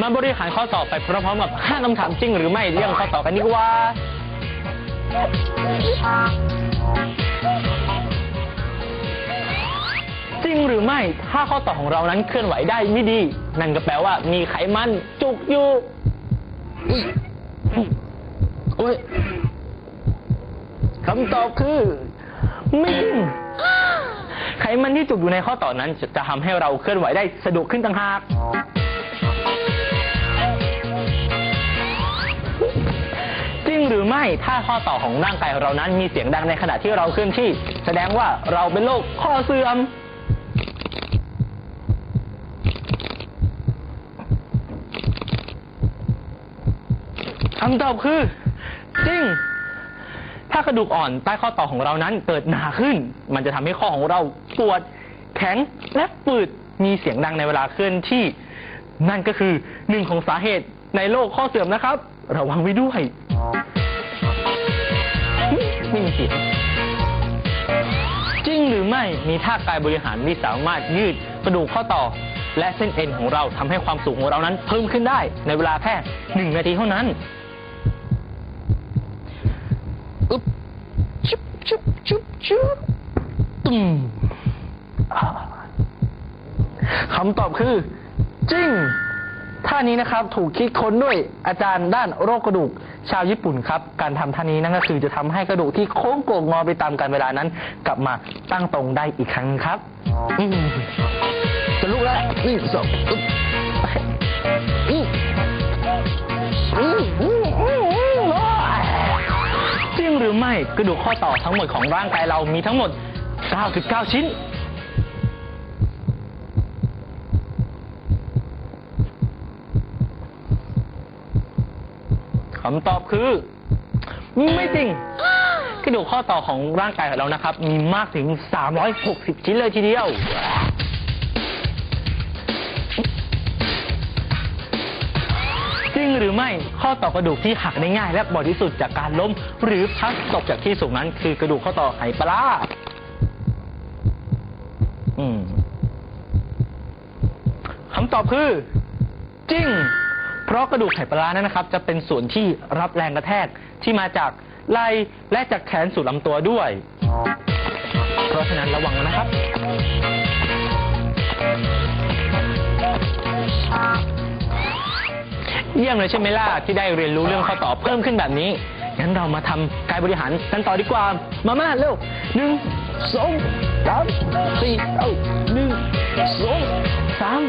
มาบริหารข้อสอบไปพร้อมๆกับห้าคำถามจริงหรือไม่เรื่องข้อสอบกันดีกว่า จริงหรือไม่ถ้าข้อต่อของเรานั้นเคลื่อนไหวได้ไม่ดี นั่นก็แปลว่ามีไขมันจุกอยู่โอ้ยคำตอบคือไม่จริงไขมันที่จุกอยู่ในข้อต่อนั้นจะทำให้เราเคลื่อนไหวได้สะดวกขึ้นต่างหาก ไม่ถ้าข้อต่อของร่างกายเรานั้นมีเสียงดังในขณะที่เราเคลื่อนที่ แสดงว่าเราเป็นโรคข้อเสื่อม คำตอบคือ จริง ถ้ากระดูกอ่อนใต้ข้อต่อของเรานั้นเกิดหนาขึ้น มันจะทำให้ข้อของเราปวดแข็งและปืดมีเสียงดังในเวลาเคลื่อนที่ นั่นก็คือหนึ่งของสาเหตุในโรคข้อเสื่อมนะครับ ระวังไว้ด้วย ไม่มีเสียงจริงหรือไม่มีท่ากายบริหารที่สามารถยืดกระดูกข้อต่อ และเส้นเอ็นของเราทำให้ความสูงของเรานั้น เพิ่มขึ้นได้ในเวลาแค่หนึ่งนาทีเท่านั้นอึ๊บชุบชุบชุบชุบตุ้มคำตอบคือ จริง ท่านี้นะครับถูกคิดค้นด้วยอาจารย์ด้านโรคกระดูกชาวญี่ปุ่นครับ การทำท่านี้นั่นก็คือจะทำให้กระดูกที่โค้งโก่งงอไปตามกาลเวลานั้น กลับมาตั้งตรงได้อีกครั้งครับอืมจะลุกแล้วหนึ่งสองอึ๊บอืมอืมอืมอืมอืมโอ้ยจริงหรือไม่กระดูกข้อต่อทั้งหมดของร่างกายเรามีทั้งหมด 99 ชิ้น คำตอบคือ ไม่จริงกระดูกข้อต่อของร่างกายของเรานะครับ มีมากถึง 360 ชิ้นเลยทีเดียว จริงหรือไม่ข้อต่อกระดูกที่หักได้ง่าย และบ่อยที่สุดจากการล้ม หรือพลัดตกจากที่สูงนั้น คือกระดูกข้อต่อไหปลาร้าอืมคำตอบคือ จริง เพราะกระดูกไขปลานั้นนะครับ จะเป็นส่วนที่รับแรงกระแทกที่มาจากไหล่และจากแขนสู่ลำตัวด้วย เพราะฉะนั้นระวังนะครับ เยี่ยมเลยใช่ไหมล่ะที่ได้เรียนรู้เรื่องข้อต่อเพิ่มขึ้นแบบนี้ งั้นเรามาทำกายบริหารกันต่อดีกว่า มามาเร็วหนึ่งสองสามสี่เอ้าหนึ่งสองสาม